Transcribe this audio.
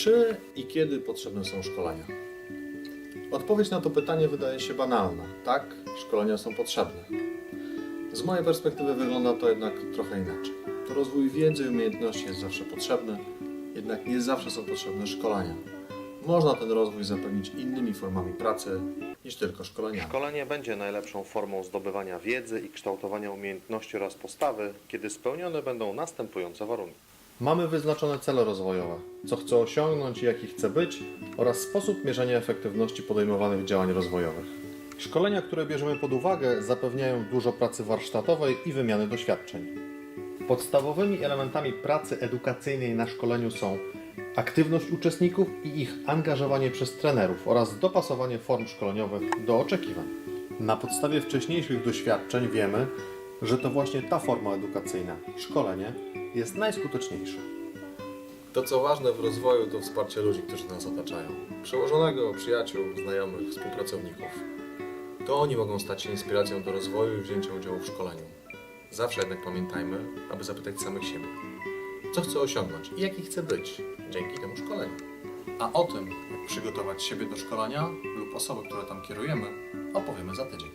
Czy i kiedy potrzebne są szkolenia? Odpowiedź na to pytanie wydaje się banalna. Tak, szkolenia są potrzebne. Z mojej perspektywy wygląda to jednak trochę inaczej. To rozwój wiedzy i umiejętności jest zawsze potrzebny, jednak nie zawsze są potrzebne szkolenia. Można ten rozwój zapewnić innymi formami pracy niż tylko szkoleniami. Szkolenie będzie najlepszą formą zdobywania wiedzy i kształtowania umiejętności oraz postawy, kiedy spełnione będą następujące warunki. Mamy wyznaczone cele rozwojowe, co chcę osiągnąć i jaki chcę być oraz sposób mierzenia efektywności podejmowanych działań rozwojowych. Szkolenia, które bierzemy pod uwagę, zapewniają dużo pracy warsztatowej i wymiany doświadczeń. Podstawowymi elementami pracy edukacyjnej na szkoleniu są aktywność uczestników i ich angażowanie przez trenerów oraz dopasowanie form szkoleniowych do oczekiwań. Na podstawie wcześniejszych doświadczeń wiemy, że to właśnie ta forma edukacyjna, szkolenie, jest najskuteczniejsza. To co ważne w rozwoju to wsparcie ludzi, którzy nas otaczają. Przełożonego, przyjaciół, znajomych, współpracowników. To oni mogą stać się inspiracją do rozwoju i wzięcia udziału w szkoleniu. Zawsze jednak pamiętajmy, aby zapytać samych siebie, co chcę osiągnąć i jaki chcę być dzięki temu szkoleniu. A o tym, jak przygotować siebie do szkolenia lub osoby, które tam kierujemy, opowiemy za tydzień.